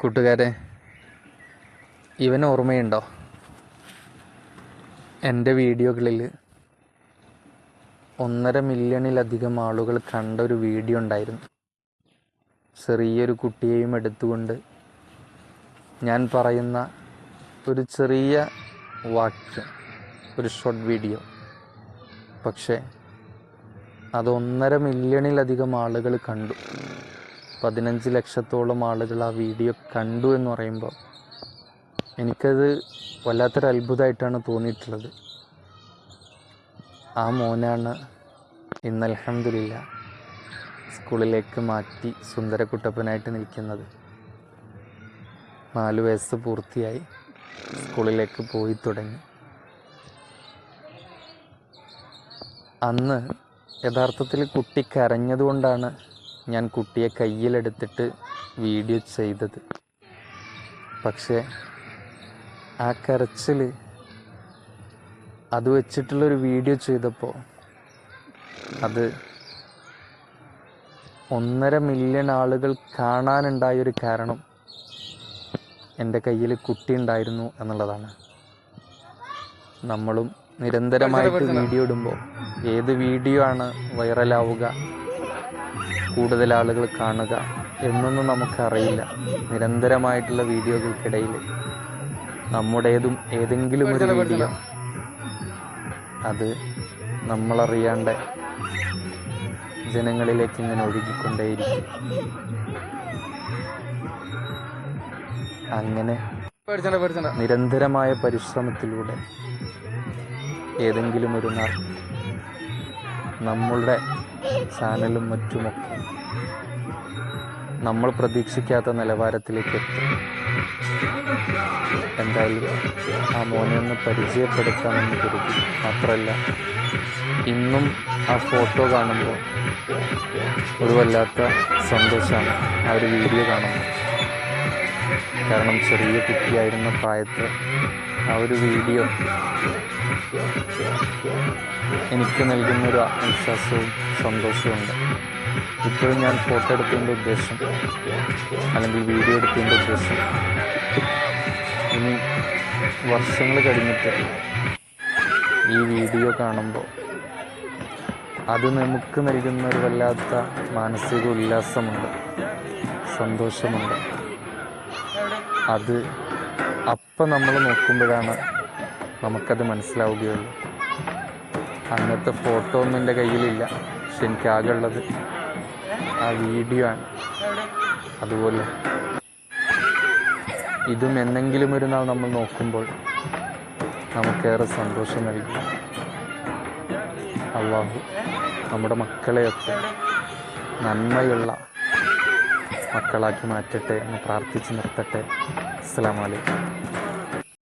കൂട്ടുകാരെ ഇവന് ഓർമ്മയുണ്ടോ എന്റെ വീഡിയോകളിൽ ഒന്നര മില്യണിലധികം ആളുകൾ കണ്ട ഒരു വീഡിയോ ഉണ്ടായിരുന്നു. ചെറിയൊരു കുട്ടിയെയും എടുത്തുകൊണ്ട് ഞാൻ പറയുന്ന ഒരു ചെറിയ വാക്യം ഒരു ഷോർട്ട് വീഡിയോ പക്ഷേ അത് ഒന്നര മില്യണിലധികം ആളുകൾ കണ്ടു. പതിനഞ്ച് ലക്ഷത്തോളം ആളുകൾ ആ വീഡിയോ കണ്ടു എന്ന് പറയുമ്പോൾ എനിക്കത് വല്ലാത്തൊരു അത്ഭുതമായിട്ടാണ് തോന്നിയിട്ടുള്ളത്. ആ മോനാണ് ഇന്ന് അലഹമില്ല സ്കൂളിലേക്ക് മാറ്റി സുന്ദരക്കുട്ടപ്പനായിട്ട് നിൽക്കുന്നത്. നാല് വയസ്സ് പൂർത്തിയായി സ്കൂളിലേക്ക് പോയി തുടങ്ങി. അന്ന് യഥാർത്ഥത്തിൽ കുട്ടി കരഞ്ഞതുകൊണ്ടാണ് ഞാൻ കുട്ടിയെ കയ്യിലെടുത്തിട്ട് വീഡിയോ ചെയ്തത്. പക്ഷേ ആ കരച്ചിൽ അത് വെച്ചിട്ടുള്ളൊരു വീഡിയോ ചെയ്തപ്പോൾ അത് ഒന്നര മില്യൺ ആളുകൾ കാണാനുണ്ടായൊരു കാരണം എന്റെ കയ്യിൽ കുട്ടി ഉണ്ടായിരുന്നു എന്നുള്ളതാണ്. നമ്മളും നിരന്തരമായിട്ട് വീഡിയോ ഇടുമ്പോൾ ഏത് വീഡിയോ ആണ് വൈറലാവുക കൂടുതൽ ആളുകൾ കാണുക എന്നൊന്നും നമുക്കറിയില്ല. നിരന്തരമായിട്ടുള്ള വീഡിയോകൾക്കിടയിൽ നമ്മുടേതും ഏതെങ്കിലും ഒരു വീഡിയോ അത് നമ്മളറിയാണ്ട് ജനങ്ങളിലേക്ക് ഇങ്ങനെ ഒഴുകിക്കൊണ്ടേയിരിക്കും. അങ്ങനെ നിരന്തരമായ പരിശ്രമത്തിലൂടെ ഏതെങ്കിലും ഒരു നാൾ നമ്മളുടെ ചാനലും മറ്റുമൊക്കെ നമ്മൾ പ്രതീക്ഷിക്കാത്ത നിലവാരത്തിലേക്ക് എത്തും. എന്തായാലും ആ മോനെ ഒന്ന് പരിചയപ്പെടുത്താമെന്ന് കരുതി. മാത്രമല്ല ഇന്നും ആ ഫോട്ടോ കാണുമ്പോൾ ഒരു വല്ലാത്ത സന്തോഷമാണ് ആ ഒരു വീഡിയോ കാണുമ്പോൾ. കാരണം ചെറിയ കുട്ടിയായിരുന്ന പ്രായത്ത് ആ ഒരു വീഡിയോ എനിക്ക് നൽകുന്ന ഒരു ആത്മവിശ്വാസവും സന്തോഷവും ഉണ്ട്. ഇപ്പോഴും ഞാൻ ഫോട്ടോ എടുത്തതിന്റെ ഉദ്ദേശം അല്ലെങ്കിൽ വീഡിയോ എടുത്തതിന്റെ ഉദ്ദേശം ഇനി വർഷങ്ങൾ കഴിഞ്ഞിട്ട് ഈ വീഡിയോ കാണുമ്പോൾ അത് നമുക്ക് നൽകുന്ന ഒരു വല്ലാത്ത മാനസിക ഉല്ലാസമുണ്ട് സന്തോഷമുണ്ട്. അത് അപ്പം നമ്മൾ നോക്കുമ്പോഴാണ് നമുക്കത് മനസ്സിലാവുകയുള്ളൂ. അങ്ങനത്തെ ഫോട്ടോ ഒന്നും എന്റെ കയ്യിലില്ല. പക്ഷെ എനിക്ക് ആകെ ഉള്ളത് ആ വീഡിയോ ആണ്. അതുപോലെ ഇതും എന്നെങ്കിലും ഒരു നാൾ നമ്മൾ നോക്കുമ്പോൾ നമുക്കേറെ സന്തോഷം നൽകി. അള്ളാഹു നമ്മുടെ മക്കളെയൊക്കെ നന്മയുള്ള മക്കളാക്കി മാറ്റട്ടെ എന്ന് പ്രാർത്ഥിച്ച് നിർത്തട്ടെ. അസ്സാം വലൈക്കും